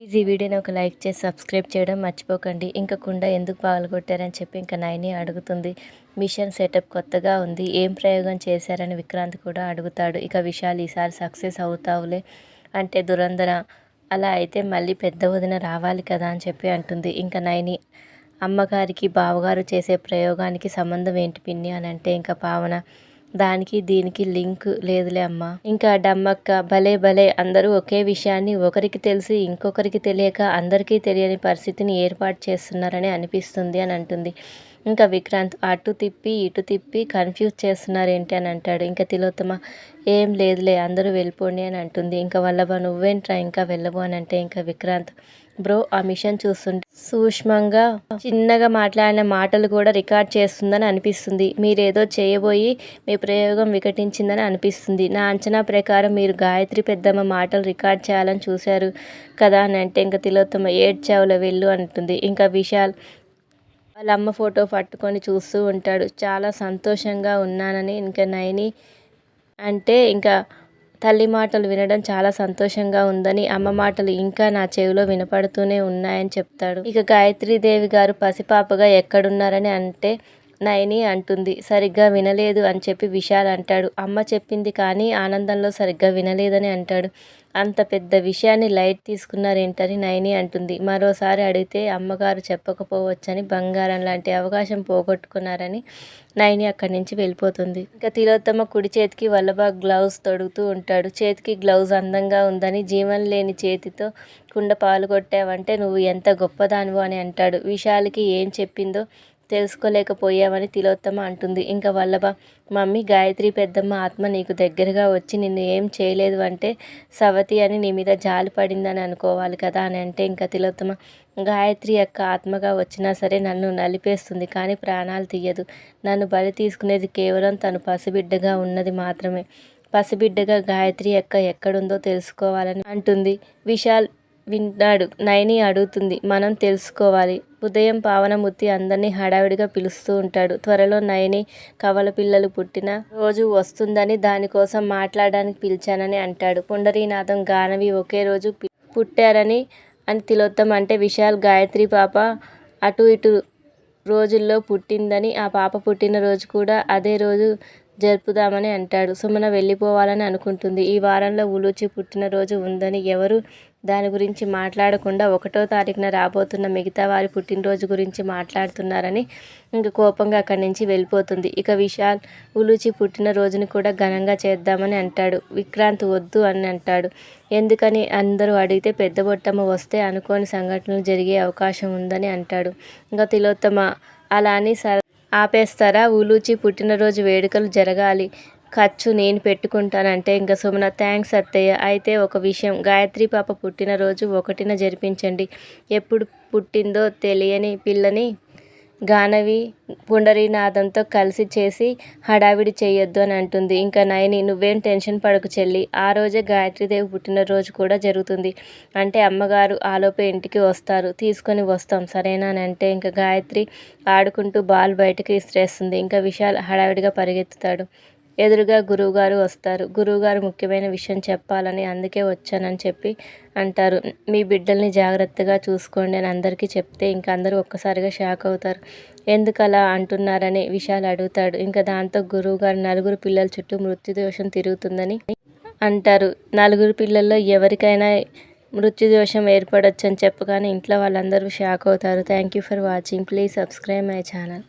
ఈ వీడియోని ఒక లైక్ చేసి సబ్స్క్రైబ్ చేయడం మర్చిపోకండి. ఇంకా కుండ ఎందుకు పాల్గొట్టారని చెప్పి ఇంకా నైని అడుగుతుంది. మిషన్ సెటప్ కొత్తగా ఉంది. ఏం ప్రయోగం చేశారని విక్రాంత్ కూడా అడుగుతాడు. ఇక విశాల్ ఈసారి సక్సెస్ అవుతావులే అంటే దురంధర. అలా అయితే మళ్ళీ పెద్ద వదిన రావాలి కదా అని చెప్పి అంటుంది. ఇంకా నైని అమ్మగారికి బావగారు చేసే ప్రయోగానికి సంబంధం ఏంటి పిన్ని అని అంటే ఇంకా పావన. దానికి దీనికి లింక్ లేదులే అమ్మ. ఇంకా డమ్మక్క భలే భలే అందరూ ఒకే విషయాన్ని ఒకరికి తెలిసి ఇంకొకరికి తెలియక అందరికీ తెలియని పరిస్థితిని ఏర్పాటు చేస్తున్నారని అనిపిస్తుంది అని అంటుంది. ఇంకా విక్రాంత్ అటు తిప్పి ఇటు తిప్పి కన్ఫ్యూజ్ చేస్తున్నారు ఏంటి అని అంటాడు. ఇంకా తిలోత్తమ ఏం లేదులే అందరూ వెళ్ళిపోండి అని అంటుంది. ఇంకా వల్లభ నువ్వేంట్రా ఇంకా వెళ్ళవు అని అంటే ఇంకా విక్రాంత్ బ్రో ఆ మిషన్ చూస్తుంటే సూక్ష్మంగా చిన్నగా మాట్లాడిన మాటలు కూడా రికార్డ్ చేస్తుందని అనిపిస్తుంది. మీరేదో చేయబోయి మీ ప్రయోగం వికటించిందని అనిపిస్తుంది. నా అంచనా ప్రకారం మీరు గాయత్రి పెద్దమ్మ మాటలు రికార్డ్ చేయాలని చూశారు కదా అని అంటే ఇంకా తిలోత్తమ ఏడ్చావుల వెళ్ళు అంటుంది. ఇంకా విశాల్ వాళ్ళ అమ్మ ఫోటో పట్టుకొని చూస్తూ ఉంటాడు. చాలా సంతోషంగా ఉన్నానని ఇంకా నయని అంటే ఇంకా తల్లి మాటలు వినడం చాలా సంతోషంగా ఉందని అమ్మ మాటలు ఇంకా నా చెవిలో వినపడుతూనే ఉన్నాయని చెప్తాడు. ఇక గాయత్రీదేవి గారు పసిపాపగా ఎక్కడున్నారని అంటే నయని అంటుంది. సరిగ్గా వినలేదు అని చెప్పి విశాల్ అంటాడు. అమ్మ చెప్పింది కానీ ఆనందంలో సరిగ్గా వినలేదని అంటాడు. అంత పెద్ద విషయాన్ని లైట్ తీసుకున్నారేంటని నయని అంటుంది. మరోసారి అడిగితే అమ్మగారు చెప్పకపోవచ్చని బంగారం లాంటి అవకాశం పోగొట్టుకున్నారని నయని అక్కడి నుంచి వెళ్ళిపోతుంది. ఇంకా తిలోత్తమ కుడి చేతికి వల్లభా గ్లౌజ్ తొడుగుతూ ఉంటాడు. చేతికి గ్లౌజ్ అందంగా ఉందని జీవం లేని చేతితో కుండ పాలు కొట్టావంటే నువ్వు ఎంత గొప్పదానివో అని అంటాడు. విశాల్కి ఏం చెప్పిందో తెలుసుకోలేకపోయావని తిలోత్తమ అంటుంది. ఇంకా వల్లభ మమ్మీ గాయత్రి పెద్దమ్మ ఆత్మ నీకు దగ్గరగా వచ్చి నిన్ను ఏం చేయలేదు అంటే సవతి అని నీ మీద జాలి పడిందని అనుకోవాలి కదా అని అంటే ఇంకా తిలోత్తమ గాయత్రి యొక్క ఆత్మగా వచ్చినా సరే నన్ను నలిపేస్తుంది కానీ ప్రాణాలు తీయదు. నన్ను బలి తీసుకునేది కేవలం తను పసిబిడ్డగా ఉన్నది మాత్రమే. పసిబిడ్డగా గాయత్రి యొక్క ఎక్కడుందో తెలుసుకోవాలని అంటుంది. విశాల్ వింటాడు. నయని అడుగుతుంది మనం తెలుసుకోవాలి. ఉదయం పావనమూర్తి అందరినీ హడావిడిగా పిలుస్తూ ఉంటాడు. త్వరలో నయని కవల పిల్లలు పుట్టిన రోజు వస్తుందని దానికోసం మాట్లాడడానికి పిలిచానని అంటాడు. పుండరీనాథం గానవి ఒకే రోజు పుట్టారని అని తిలోత్తం అంటే విశాల్ గాయత్రి పాప అటు ఇటు రోజుల్లో పుట్టిందని ఆ పాప పుట్టినరోజు కూడా అదే రోజు జరుపుదామని అంటాడు. సుమన వెళ్ళిపోవాలని అనుకుంటుంది. ఈ వారంలో ఉలూచి పుట్టినరోజు ఉందని ఎవరు దాని గురించి మాట్లాడకుండా ఒకటో తారీఖున రాబోతున్న మిగతా వారి పుట్టినరోజు గురించి మాట్లాడుతున్నారని ఇంక కోపంగా అక్కడి నుంచి వెళ్ళిపోతుంది. ఇక విశాల్ ఉలూచి పుట్టినరోజుని కూడా ఘనంగా చేద్దామని అంటాడు. విక్రాంత్ వద్దు అని అంటాడు. ఎందుకని? అందరూ అడిగితే పెద్ద బొట్టమ్మ వస్తే అనుకోని సంఘటనలు జరిగే అవకాశం ఉందని అంటాడు. ఇంకా తిలోత్తమ అలా అని సర ఆపేస్తారా? ఉలూచి పుట్టినరోజు వేడుకలు జరగాలి. ఖర్చు నేను పెట్టుకుంటానంటే ఇంకా సుమన థ్యాంక్స్ అత్తయ్య. అయితే ఒక విషయం. గాయత్రి పాప పుట్టినరోజు ఒకటిన జరిపించండి. ఎప్పుడు పుట్టిందో తెలియని పిల్లని గానవి పుండరీనాథంతో కలిసి చేసి హడావిడి చేయొద్దు అని అంటుంది. ఇంకా నయని నువ్వేం టెన్షన్ పడకు చెల్లి. ఆ రోజే గాయత్రీదేవి పుట్టినరోజు కూడా జరుగుతుంది. అంటే అమ్మగారు ఆలోపే ఇంటికి వస్తారు. తీసుకొని వస్తాం. సరేనా అని అంటే ఇంకా గాయత్రి ఆడుకుంటూ బాల్ బయటకు విసిరేస్తుంది ఇంకా విశాల్ హడావిడిగా పరిగెత్తుతాడు. ఎదురుగా గురువుగారు వస్తారు. గురువుగారు ముఖ్యమైన విషయం చెప్పాలని అందుకే వచ్చానని చెప్పి అంటారు. మీ బిడ్డల్ని జాగ్రత్తగా చూసుకోండి అని అందరికీ చెప్తే ఇంకా అందరూ ఒక్కసారిగా షాక్ అవుతారు. ఎందుకు అలా అంటున్నారని విషయాలు అడుగుతాడు. ఇంకా దాంతో గురువుగారు నలుగురు పిల్లల చుట్టూ మృత్యుదోషం తిరుగుతుందని అంటారు. నలుగురు పిల్లల్లో ఎవరికైనా మృత్యుదోషం ఏర్పడొచ్చు అని చెప్పగానే ఇంట్లో వాళ్ళందరూ షాక్ అవుతారు. Thank you for watching. Please subscribe my channel.